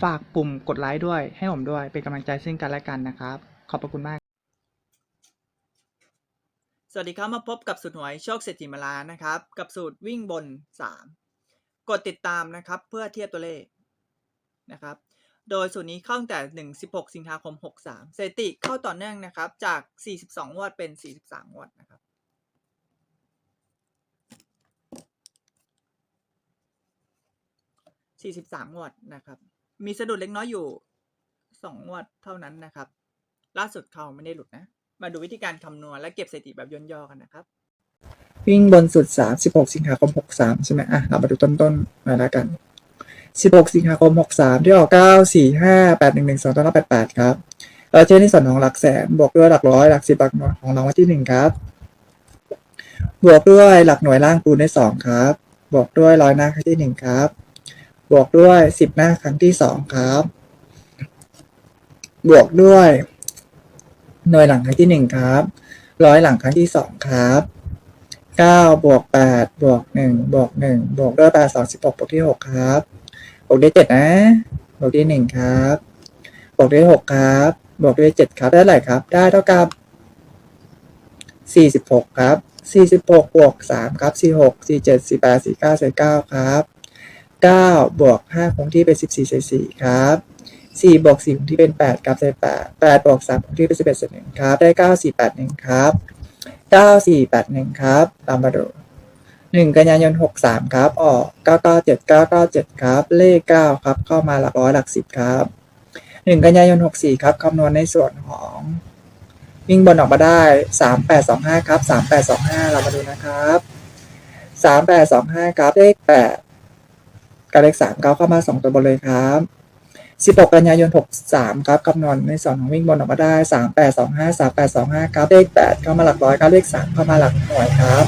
ฝากปุ่มกดไลค์ด้วย ให้ผมด้วย เป็นกำลังใจซึ่งกันและกันนะครับ ขอบพระคุณมาก สวัสดีครับ มาพบกับสูตรหวยโชคเศรษฐีมาลานะครับ กับสูตรวิ่งบน 3 กดติดตามนะครับ เพื่อเทียบตัวเลขนะครับ โดยสูตรนี้เข้าตั้งแต่ 1 16 สิงหาคม 63สถิติเข้าต่อเนื่องนะครับ จาก 42 งวดเป็น 43 งวดนะครับ43งวดนะครับ มีสะดุดเล็กน้อยอยู่2งวัดเท่านั้นนะครับ ล่าสุดเขาไม่ได้หลุดนะ มาดูวิธีการคำนวณและเก็บสถิติแบบย่นย่อกันนะครับ วิ่งบนสุด3 16สิงหาคม 63 ใช่ไหมอะ เรามาดูต้นๆหน่อยแล้วกัน 16 สิงหาคม 63 ที่ออก 9 4 5 8 1 1 2ต้นละ88 ครับ เราเช่นที่ส่วนของหลักแสน บวกด้วยหลักร้อยหลักสิบหลักหน่วยของรางวัลที่ 1 ครับ บวกด้วยหลักหน่วยล่างคูณได้2ครับ บวกด้วยร้อยหน้าที่ 1 ครับ บวกด้วย 10 หน้าครั้งที่ 2 ครับ บวกด้วย หน่วยหลังครั้งที่ 1 ครับร้อยหลังครั้งที่ 2 ครับเก้าบวกแปดบวกหนึ่งบวกหนึ่งบวกด้วยแปดสองสิบหกบวกที่หกครับบวกด้วยเจ็ดนะบวกที่หนึ่งครับบวกด้วยหกครับบวกด้วยเจ็ดครับได้เท่าไหร่ครับ ได้เท่ากับสี่สิบหกครับสี่สิบหกบวกสามครับสี่หกสี่เจ็ดสี่แปดสี่เก้าใส่เก้าครับ เก้าบวกห้าคงที่เป็นสิบสี่ใสสี่ครับสี่บวกสี่คงที่เป็นแปดครับใส่แปดแปดบวกสามคงที่เป็นสิบเอ็ดใส่หนึ่งครับ ได้เก้าสี่แปดหนึ่งครับเก้าสี่แปดหนึ่งครับ ตามมาดูหนึ่งกันยายนหกสามครับ ออกเก้าเก้าเจ็ดเก้าเก้าเจ็ดครับ เลขเก้าครับ เข้ามาหลักร้อยหลักสิบครับหนึ่งกันยายนหกสี่ครับคำนวณในส่วนของวิ่งบนออกมาได้สามแปดสองห้าครับสามแปดสองห้าเรามาดูนะครับสามแปดสองห้าครับ เลขแปด กับเลขสามเก้าเข้ามาสองตัวบนเลยครับสิบหกกันยายนหกสามครับคำนวณในส่วนของวิ่งบนออกมาได้สามแปดสองห้าสามแปดสองห้าครับเลขแปดเข้ามาหลักร้อยครับเลขสามเข้ามาหลักหน่วยครับ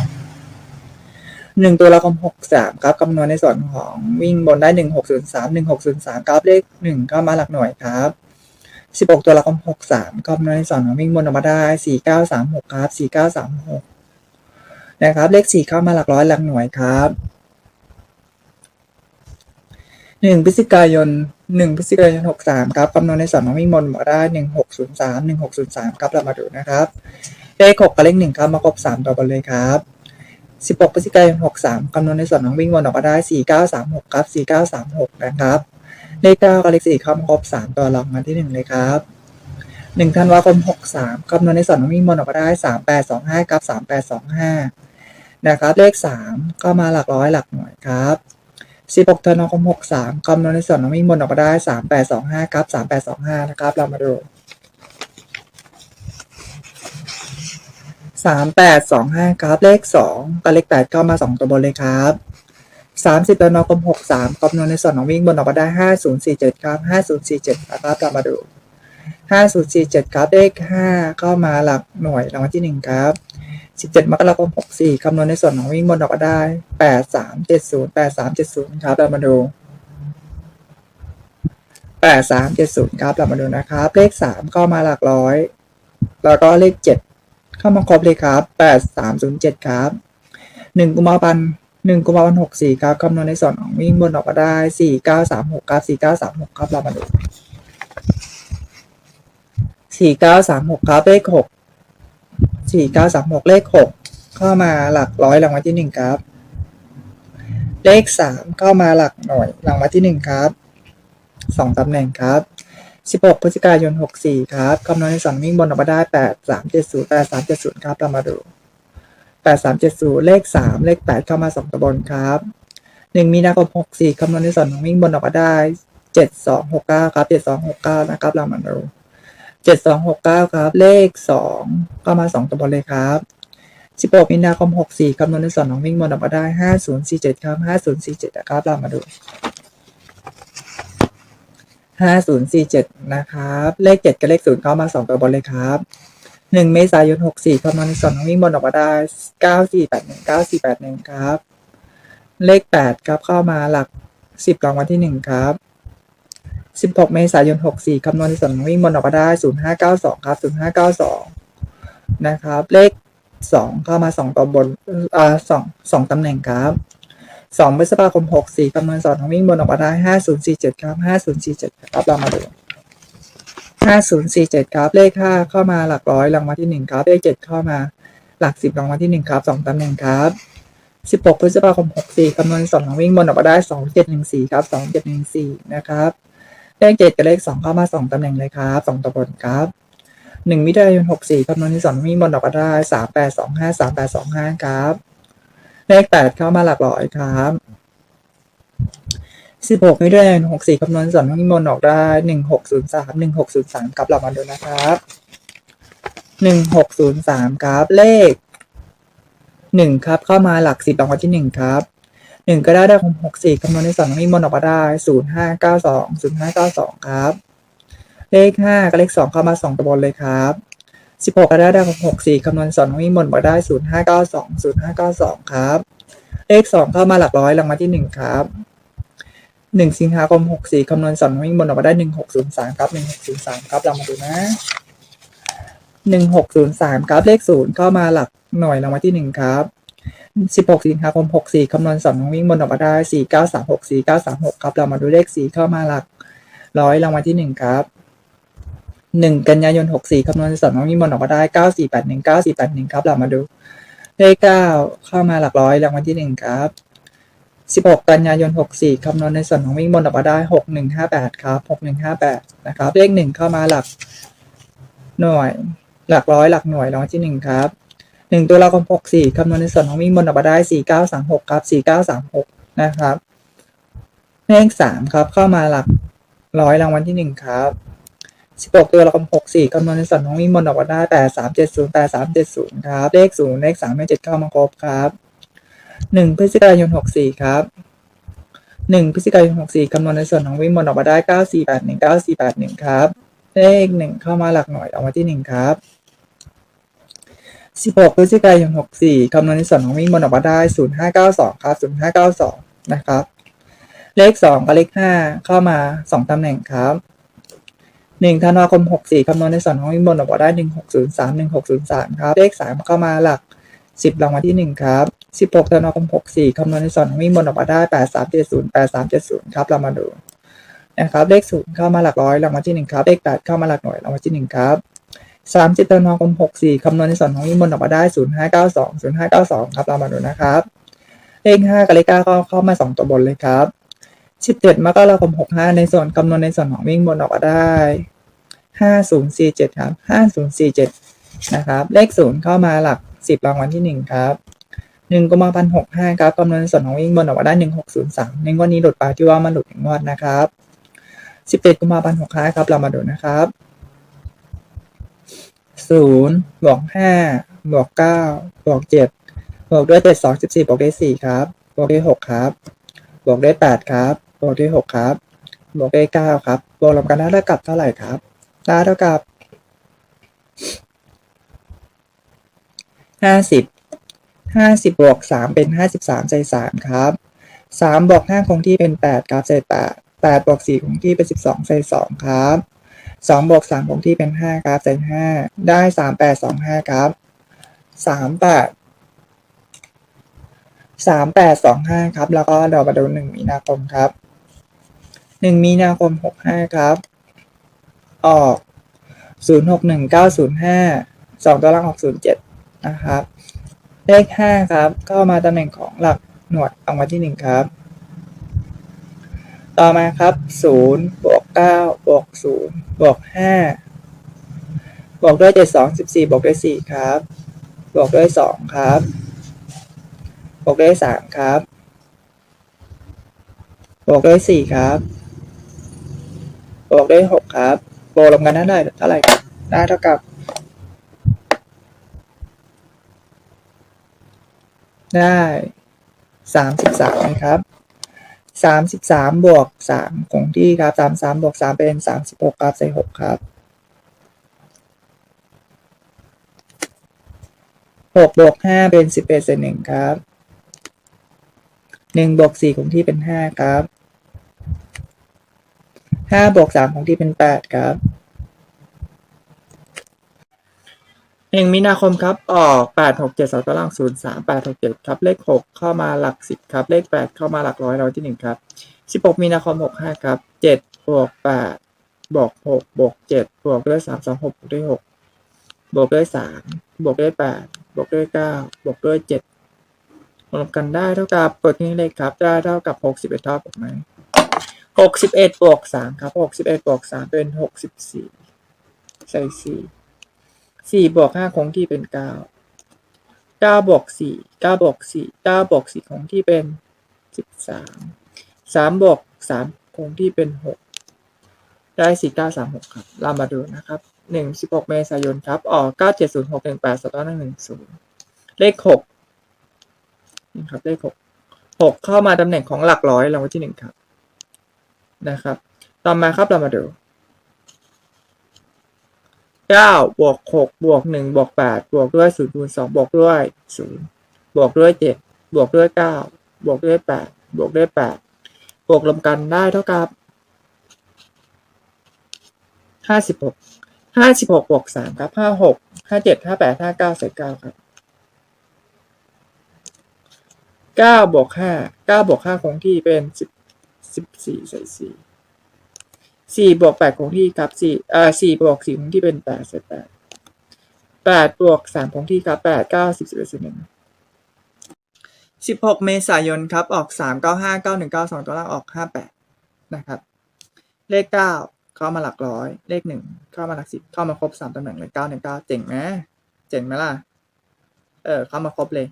หนึ่งตัวละครหกสามครับคำนวณในส่วนของวิ่งบนได้หนึ่งหกศูนย์สามหนึ่งหกศูนย์สามครับเลขหนึ่งเข้ามาหลักหน่วยครับสิบหกตัวละครหกสามคำนวณในส่วนของวิ่งบนออกมาได้สี่เก้าสามหกครับสี่เก้าสามหกนะครับเลขสี่เข้ามาหลักร้อยหลักหน่วยครับ หนึ่งพฤศจิกายนหนึ่งพฤศจิกายนหกสามครับคำนวณในส่วนของวิ่งบนมาได้หนึ่งหกศูนย์สามหนึ่งหกศูนย์สามครับเรามาดูนะครับเลขหกกับเลขหนึ่งครับมาครบสามตัวบนเลยครับสิบหกพฤศจิกายนหกสามคำนวณในส่วนของวิ่งบนออกมาได้สี่เก้าสามหกครับสี่เก้าสามหกนะครับเลขเก้ากับเลขสี่เข้ามาครบสามตัวรองมาที่หนึ่งเลยครับหนึ่งธันวาคมหกสามคำนวณในส่วนของวิ่งบนออกมาได้สามแปดสองห้าครับสามแปดสองห้านะครับเลขสามเข้ามาหลักร้อยหลักหน่วยครับ 16 ธันวาคม 63 คำนวณในส่วนของวิ่งบนออกมาได้ 3825 ครับ 3825 นะครับ เรามาดู 3825 ครับ เลข 2 กับเลข 8 เข้ามา 2 ตัวบนเลยครับ30ธันวาคม 63 คำนวณในส่วนของวิ่งบนออกมาได้ 5047 ครับ 5047 นะครับเรามาดู 5047 ครับ เลข 5 เข้ามาหลักหน่วยรางวัลที่ 1 ครับ สิบเจ็ดมกราคสี่คำนวณในส่วนของวิ่งบนออกได้แปดสามเจ็ดศูนย์แปดสามเจ็ดศูนย์ครับเรามาดูแปดสามเจ็ดศูนย์ครับเรามาดูนะครับ เลขสามก็มาหลักร้อย แล้วก็เลขเจ็ดเข้ามาครบเลยครับแปดสามศูนย์เจ็ดครับหนึ่งกุมภาพันธ์หนึ่งกุมภาพันธ์หกสี่ครับคำนวณในส่วนของวิ่งบนออกมาได้สี่เก้าสามหกครับสี่เก้าสามหกครับเรามาดูสี่เก้าสามหกครับเลขหก สี่เก้าสามหกเลขหกเข้ามาหลักร้อยรางวัลที่หนึ่งครับ เลขสามเข้ามาหลักหน่วยรางวัลที่หนึ่งครับสองตำแหน่งครับสิบหกพฤศจิกายนหกสี่ครับคำนวณในสองวิ่งบนออกมาได้แปดสามเจ็ดศูนย์แปดสามเจ็ดศูนย์ครับเรามาดูแปดสามเจ็ดศูนย์เลขสามเลขแปดเข้ามาสองตัวบนครับหนึ่งมีนาคมหกสี่คำนวณในส่วนของวิ่งบนออกมาได้เจ็ดสองหกเก้าครับเจ็ดสองหกเก้านะครับเรามาดู เจ็ดสองหกเก้าครับ เลขสองเข้ามาสองตัวบนเลยครับสิบหกมีนาคมหกสี่คำนวณในส่วนของวิ่งบนออกมาได้ห้าศูนย์สี่เจ็ดครับห้าศูนย์สี่เจ็ดนะครับเรามาดูห้าศูนย์สี่เจ็ดนะครับ เลขเจ็ดกับเลขศูนย์เข้ามาสองตัวบนเลยครับหนึ่งเมษายนหกสี่คำนวณในส่วนของวิ่งบนออกมาได้เก้าสี่แปดหนึ่งเก้าสี่แปดหนึ่งครับ เลขแปดครับเข้ามาหลักสิบรางวัลที่หนึ่งครับ สิบหกเมษายนหกสี่คำนวณในส่วนของวิ่งบนออกมาได้ศูนย์ห้าเก้าสองครับศูนย์ห้าเก้าสองนะครับ เลขสองเข้ามาสองตัวบนอ่าสองสองตำแหน่งครับสองพฤษภาคมหกสี่คำนวณส่วนของวิ่งบนออกมาได้ห้าศูนย์สี่เจ็ดครับห้าศูนย์สี่เจ็ดครับ เรามาดูห้าศูนย์สี่เจ็ดครับ เลขห้าเข้ามาหลักร้อยรางวัลที่หนึ่งครับ เลขเจ็ดเข้ามาหลักสิบรางวัลที่หนึ่งครับสองตำแหน่งครับสิบหกพฤษภาคมหกสี่คำนวณสองของวิ่งบนออกมาได้สองเจ็ดหนึ่งสี่ครับสองเจ็ดหนึ่งสี่นะครับ เลขเจ็ดกับเลขสองเข้ามาสองตำแหน่งเลยครับสองตัวบนครับหนึ่งมิถุนายนหกสี่คำนวณที่สองวิ่งบนออกมาได้สามแปดสองห้าสามแปดสองห้าครับ เลขแปดเข้ามาหลักร้อยครับสิบหกมิถุนายนหกสี่คำนวณส่วนวิ่บนออกได้หนึ่งหกศูนย์สามหนึ่งหกศูนย์สามครับเรามาดูนะครับหนึ่งหกศูนย์สามครับเลขหนึ่งครับเข้ามาหลักสิบรางวัลที่หนึ่งครับ หนึ่งก็ได้ได้ของหกสี่คำนวณในส่วนวิ่งบนออกมาได้ศูนย์ห้าเก้าสองศูนย์ห้าเก้าสองครับ เลขห้ากับเลขสองเข้ามาสองตัวบนเลยครับสิบหกก็ได้ได้ของหกสี่คำนวณส่วนวิ่งบนออกมาได้ศูนย์ห้าเก้าสองศูนย์ห้าเก้าสองครับ เลขสองเข้ามาหลักร้อยรางวัลที่หนึ่งครับหนึ่งสิงหาคมหกสี่คำนวณส่วนวิ่งบนออกมาได้หนึ่งหกศูนย์สามครับหนึ่งหกศูนย์สามครับเรามาดูนะหนึ่งหกศูนย์สามครับเลขศูนย์เข้ามาหลักหน่วยรางวัลที่หนึ่งครับ สิบหกสิงหาคมหกสี่คำนวณส่วนวิ่งบนออกมาได้สี่เก้าสามหกสี่เก้าสามหกครับ เรามาดูเลขสี่เข้ามาหลักร้อยรางวัลที่หนึ่งครับหนึ่งกันยายนหกสี่คำนวณส่วนวิ่งบนออกมาได้เก้าสี่แปดหนึ่งเก้าสี่แปดหนึ่งครับ เรามาดูเลขเก้าเข้ามาหลักร้อยรางวัลที่หนึ่งครับสิบหกกันยายนหกสี่คำนวณในส่วนของวิ่งบนออกมาได้หกหนึ่งห้าแปดครับหกหนึ่งห้าแปดนะครับ เลขหนึ่งเข้ามาหลักหน่วย หลักร้อยหลักหน่วยรางวัลที่หนึ่งครับ หนึ่งตัวละครหกสี่คำนวณในส่วนของวิ่งบนออกมาได้สี่เก้าสามหกครับสี่เก้าสามหกนะครับเลขสามครับเข้ามาหลักร้อยรางวัลที่หนึ่งครับสิบหกตัวละครหกสี่คำนวณในส่วนของวิ่งบนออกมาได้แปดสามเจ็ดศูนย์แปดสามเจ็ดศูนย์ครับ เลขศูนย์เลขสามเลขเจ็ดเข้ามาครบครับหนึ่งพฤศจิกายนหกสี่ครับหนึ่งพฤศจิกายนหกสี่คำนวณในส่วนของวิ่งบนออกมาได้เก้าสี่แปดหนึ่งเก้าสี่แปดหนึ่งครับ เลขหนึ่งเข้ามาหลักหน่วยออกมาที่หนึ่งครับ สิบหกพฤศจิกายนหกสี่คำนวณในส่วนของวิ่งบนออกมาได้ศูนย์ห้าเก้าสองครับศูนย์ห้าเก้าสองนะครับ เลขสองกับเลขห้าเข้ามาสองตำแหน่งครับหนึ่งธันวาคมหกสี่คำนวณในส่วนของวิ่งบนออกมาได้หนึ่งหกศูนย์สามหนึ่งหกศูนย์สามครับ เลขสามเข้ามาหลักสิบรางวัลที่หนึ่งครับสิบหกธันวาคมหกสี่คำนวณในส่วนของวิ่งบนออกมาได้แปดสามเจ็ดศูนย์แปดสามเจ็ดศูนย์ครับเรามาดูนะครับเลขศูนย์เข้ามาหลักร้อยรางวัลที่หนึ่งครับ เลขแปดเข้ามาหลักหน่วยรางวัลที่หนึ่งครับ สามสิบธันวาคมหกสี่คำนวณในส่วนของวิ่งบนออกมาได้ศูนย์ห้าเก้าสองศูนย์ห้าเก้าสองครับเรามาดูนะครับ เลขห้ากับเลขเก้าเข้าเข้ามาสองตัวบนเลยครับสิบเจ็ดมกราคมหกห้าในส่วนคำนวณในส่วนของวิ่งบนออกมาได้ห้าศูนย์สี่เจ็ดครับห้าศูนย์สี่เจ็ดนะครับ เลขศูนย์เข้ามาหลักสิบรางวัลที่หนึ่งครับหนึ่งกุมภาพันธ์หกห้าครับคำนวณในส่วนของวิ่งบนออกมาได้หนึ่งหกศูนย์สามในงวดนี้หลุดไปที่ว่ามันหลุดหนึ่งงวดนะครับสิบเจ็ดกุมภาพันธ์หกห้าครับเรามาดูนะครับ ศูนย์บวกห้าบวกเก้าบวกเจ็ดบวกด้วยเจ็ดสองสิบสี่บวกด้วยสี่ครับบวกด้วยหกครับบวกด้วยแปดครับบวกด้วยหกครับบวกด้วยเก้าครับบวกรวมกันได้เท่ากับเท่าไหร่ครับได้เท่ากับห้าสิบห้าสิบบวกสามเป็นห้าสิบสามใส่สามครับสามบวกห้าคงที่เป็นแปดครับใส่แปดแปดบวกสี่คงที่เป็นสิบสองใส่สองครับ สองบวกสามคงที่เป็นห้าครับใส่ห้าได้สามแปดสองห้าครับสามแปดสามแปดสองห้าครับ แล้วก็เรามาดูหนึ่งมีนาคมครับหนึ่งมีนาคมหกห้าครับ ออกศูนย์หกหนึ่งเก้าศูนย์ห้าสองตัวล่างออกศูนย์เจ็ดนะครับ เลขห้าครับ ก็มาตำแหน่งของหลักหน่วยออกมาที่หนึ่งครับ ต่อมาครับศูนย์บวกเก้าบวกศูนย์บวกห้าบวกด้วยเจ็ดสองสิบสี่บวกด้วยสี่ครับ บวกด้วยสองครับ บวกด้วยสามครับ บวกด้วยสี่ครับ บวกด้วยหกครับบวกรวมกันได้เท่าไหร่ครับได้เท่ากับได้สามสิบสามนะครับ สามสิบสามบวกสามคงที่ครับสามสามบวกสามเป็นสามสิบหกครับใส่หกครับหกบวกห้าเป็นสิบเอ็ดใส่หนึ่งครับหนึ่งบวกสี่คงที่เป็นห้าครับห้าบวกสามคงที่เป็นแปดครับ หนึ่งมีนาคมครับ ออกแปดหกเจ็ดสองตารางศูนย์สามแปดหกเจ็ดครับ เลขหกเข้ามาหลักสิบครับ เลขแปดเข้ามาหลักร้อยร้อยที่หนึ่งครับสิบหกมีนาคมหกห้าครับเจ็ดบวกแปดบวกหกบวกเจ็ดบวกด้วยสามสองหกบวกด้วยหกบวกด้วยสามบวกด้วยแปดบวกด้วยเก้าบวกด้วยเจ็ดรวมกันได้เท่ากับเปิดที่เลขครับ ได้เท่ากับหกสิบเอ็ดเท่ากับไหมหกสิบเอ็ดบวกสามครับหกสิบเอ็ดบวกสามเป็นหกสิบสี่ใส่สี่ สี่บวกห้าคงที่เป็นเก้าเก้าบวกสี่เก้าบวกสี่เก้าบวกสี่คงที่เป็นสิบสามสามบวกสามคงที่เป็นหกได้สี่เก้าสามหกครับ เรามาดูนะครับหนึ่งสิบหกเมษายนครับออกเก้าเจ็ดศูนย์หกหนึ่งแปดสองหนึ่งหนึ่งศูนย์เลขหกนี่ครับเลขหกหกเข้ามาตำแหน่งของหลักร้อยรางวัลที่หนึ่งครับนะครับ ต่อมาครับเรามาดู เก้าบวกหกบวกหนึ่งบวกแปดบวกด้วยศูนย์คูณสองบวกด้วยศูนย์บวกด้วยเจ็ดบวกด้วยเก้าบวกด้วยแปดบวกด้วยแปดบวกรวมกันได้เท่ากับห้าสิบหกห้าสิบหกบวกสามครับห้าหกห้าเจ็ดห้าแปดห้าเก้าใส่เก้าครับเก้าบวกห้าเก้าบวกห้าคงที่เป็นสิบสิบสี่ใส่สี่ สี่บวกแปดคงที่ครับสี่เอ่อสี่บวกสี่คงที่เป็นแปดเศษแปดแปดบวกสามคงที่ครับแปดเก้าสิบสิบเอ็ดสิบหนึ่งสิบหกเมษายนครับ ออกสามเก้าห้าเก้าหนึ่งเก้าสองตัวล่างออกห้าแปดนะครับ เลขเก้าเข้ามาหลักร้อย เลขหนึ่งเข้ามาหลักสิบเข้ามาครบสามตำแหน่งเลยเก้าหนึ่งเก้าเจ๋งไหมเจ๋งไหมล่ะ เออ เข้ามาครบเลย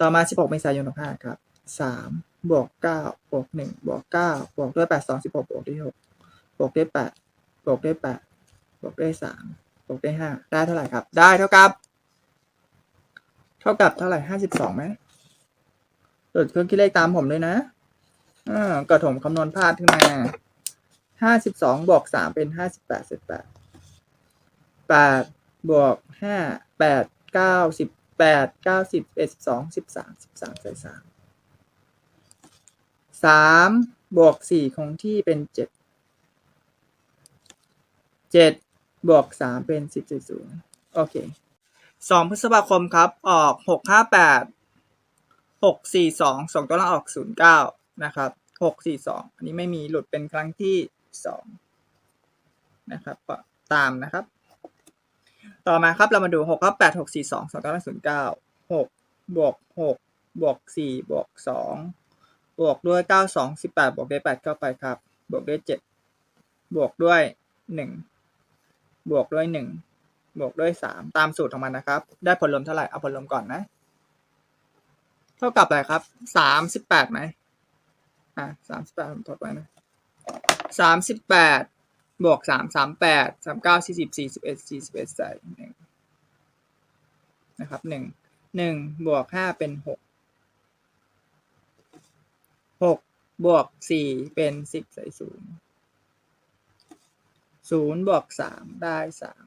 ต่อมาสิบหกเมษายนหกห้าครับสามบวกเก้าบวกหนึ่งบวกเก้าบวกด้วยแปดสองสิบหกบวกด้วยหก บวกด้วยแปดบวกด้วยแปดบวกด้วยสามบวกด้วยห้าได้เท่าไหร่ครับ ได้เท่ากับ เท่ากับเท่าไหร่ห้าสิบสองไหมตรวจเครื่องคิดเลขตามผมด้วยนะอ่ากระถมคำนวณพลาดขึ้นมาห้าสิบสองบวกสามเป็นห้าสิบแปดสิบแปดแปดบวกห้าแปดเก้าสิบแปดเก้าสิบเอ็ดสิบสองสิบสามสิบสามใส่สามสามบวกสี่คงที่เป็นเจ็ด เจ็ดบวกสามเป็นสิบสี่ศูนย์โอเคสองพฤษภาคมครับ ออกหกห้าแปดหกสี่สองสองตัวล่างออกศูนย์เก้านะครับหกสี่สองอันนี้ไม่มีหลุดเป็นครั้งที่สองนะครับก็ตามนะครับ ต่อมาครับเรามาดูหกครับแปดหกสี่สองสองตัวล่างศูนย์เก้าหกบวกหกบวกสี่บวกสองบวกด้วยเก้าสองสิบแปดบวกด้วยแปดเข้าไปครับ บวกด้วยเจ็ดบวกด้วยหนึ่ง บวกด้วยหนึ่งบวกด้วยสามตามสูตรของมันนะครับ ได้ผลรวมเท่าไหร่ เอาผลรวมก่อนนะ เท่ากับอะไรครับสามสิบแปดไหมอะสามสิบแปดผมทดไว้นะสามสิบแปดบวกสามสามแปดสามเก้าสี่สิบสี่สิบเอ็ดสี่สิบเอ็ดใส่หนึ่งนะครับหนึ่งหนึ่งบวกห้าเป็นหกหกบวกสี่เป็นสิบใส่ศูนย์ ศูนย์บวกสามได้สาม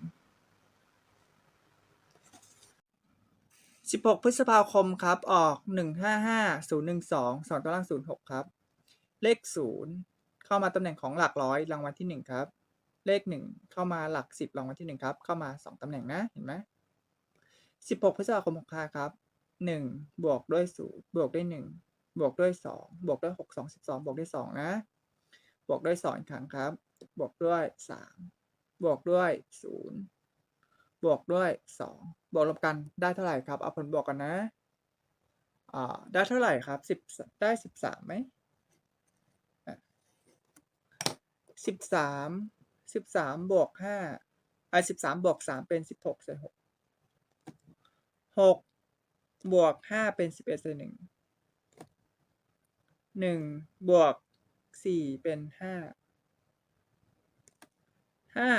สิบหกพฤษภาคมครับ ออกหนึ่งห้าห้าศูนย์หนึ่งสองสองตัวล่างศูนย์หกครับ เลขศูนย์เข้ามาตำแหน่งของหลักร้อยรางวัลที่หนึ่งครับ เลขหนึ่งเข้ามาหลักสิบรางวัลที่หนึ่งครับ เข้ามาสองตำแหน่งนะเห็นไหมสิบหกพฤษภาคมหกห้าครับหนึ่งบวกด้วยศูนย์บวกด้วยหนึ่งบวกด้วยสองบวกด้วยหกสองสิบสองบวกด้วยสองนะ บวกด้วยสองอีกครั้งครับ บวกด้วยสามบวกด้วยศูนย์บวกด้วยสองบวกลบกันได้เท่าไหร่ครับ เอาผลบวกกันนะอ่าได้เท่าไหร่ครับสิบได้สิบสามไหมสิบสามสิบสามบวกห้าไอ้สิบสามบวกสามเป็นสิบหกใส่หกหกบวกห้าเป็นสิบเอ็ดใส่หนึ่งหนึ่งบวกสี่เป็นห้า ห้า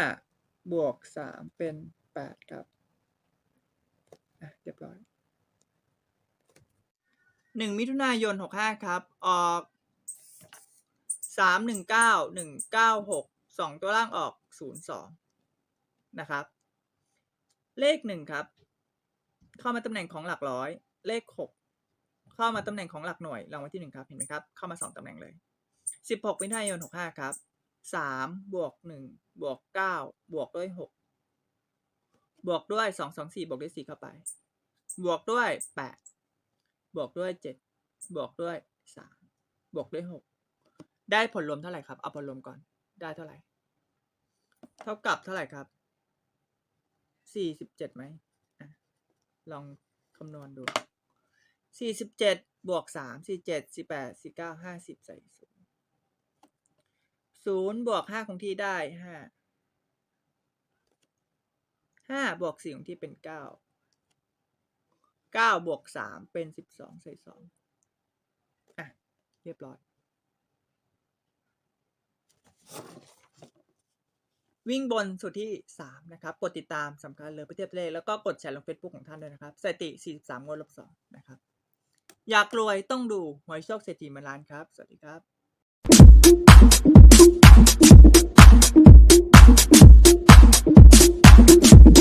บวกสามเป็นแปดครับเรียบร้อยหนึ่งมิถุนายนหกห้าครับ ออกสามหนึ่งเก้าหนึ่งเก้าหกสองตัวล่างออกศูนย์สองนะครับ เลขหนึ่งครับ เข้ามาตำแหน่งของหลักร้อย เลขหกเข้ามาตำแหน่งของหลักหน่วยรางวัลที่หนึ่งครับ เห็นไหมครับ เข้ามาสองตำแหน่งเลยสิบหกมิถุนายนหกห้าครับ สามบวกหนึ่งบวกเก้าบวกด้วยหกบวกด้วยสองสองสี่บวกด้วยสี่เข้าไป บวกด้วยแปดบวกด้วยเจ็ดบวกด้วยสามบวกด้วยหกได้ผลรวมเท่าไหร่ครับ เอาผลรวมก่อนได้เท่าไหร่ เท่ากับเท่าไหร่ครับสี่สิบเจ็ดไหมลองคำนวณดูสี่สิบเจ็ดบวกสามสี่เจ็ดสี่แปดสี่เก้าห้าสิบใส่ศูนย์ ศูนย์บวกห้าคงที่ได้ห้าห้าบวกสี่คงที่เป็นเก้าเก้าบวกสามเป็นสิบสองใส่สองอะ เรียบร้อย วิ่งบนสุดที่ 3 นะครับ กดติดตามสำคัญเลยประเทศเลขแล้วก็กดแชร์ลง Facebook ของท่านด้วยนะครับสถิติ 43งวดลบ2นะครับ อยากรวยต้องดูหวยโชคเศรษฐีมาล้านครับ สวัสดีครับ Thank you.